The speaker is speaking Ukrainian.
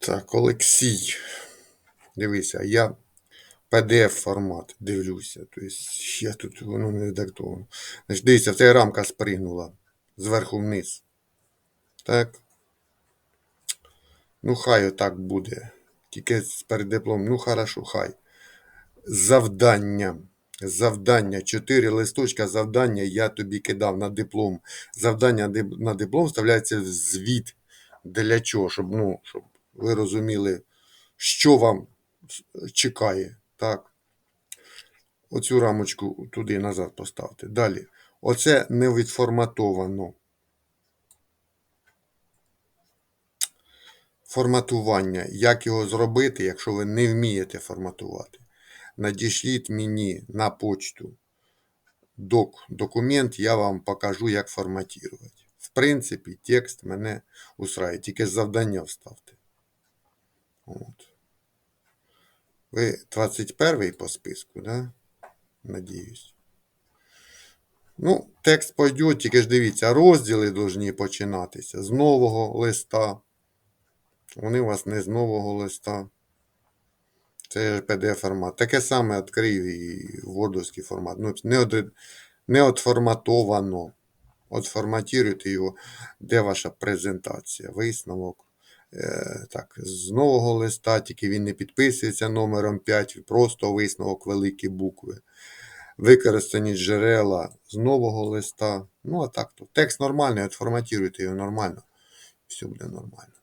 Так, Олексій. Дивися, я PDF формат дивлюся. Тобто я тут воно не редактовано. Значить, дивіться, в тебе рамка спригнула зверху вниз. Так. Ну, хай отак буде. Тільки з перед дипломом. Ну, хорошо, хай. Завдання. Завдання. Чотири листочка завдання я тобі кидав на диплом. Завдання на диплом вставляється в звіт. Для чого? Щоб, ну, щоб ви розуміли, що вам чекає. Так. Оцю рамочку туди назад поставте. Далі. Оце не відформатовано. Форматування. Як його зробити, якщо ви не вмієте форматувати? Надішліть мені на почту док, документ, я вам покажу, як форматувати. В принципі, текст мене устраює. Тільки завдання вставте. От. Ви 21 по списку, да? Надіюсь. Ну, текст пойде, тільки ж дивіться, розділи повинні починатися з нового листа. Вони у вас не з нового листа. Це PDF формат. Таке саме відкрив і вордовський формат. Ну, не, од... не отформатовано. Отформатуйте його, де ваша презентація, висновок. Е, так, з нового листа, тільки він не підписується номером 5, просто висновок великі букви. Використані джерела з нового листа. Ну, а так то. Текст нормальний, отформатуйте його нормально. Все буде нормально.